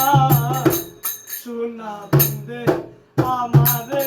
সোনা সোনা বন্দে আমারে।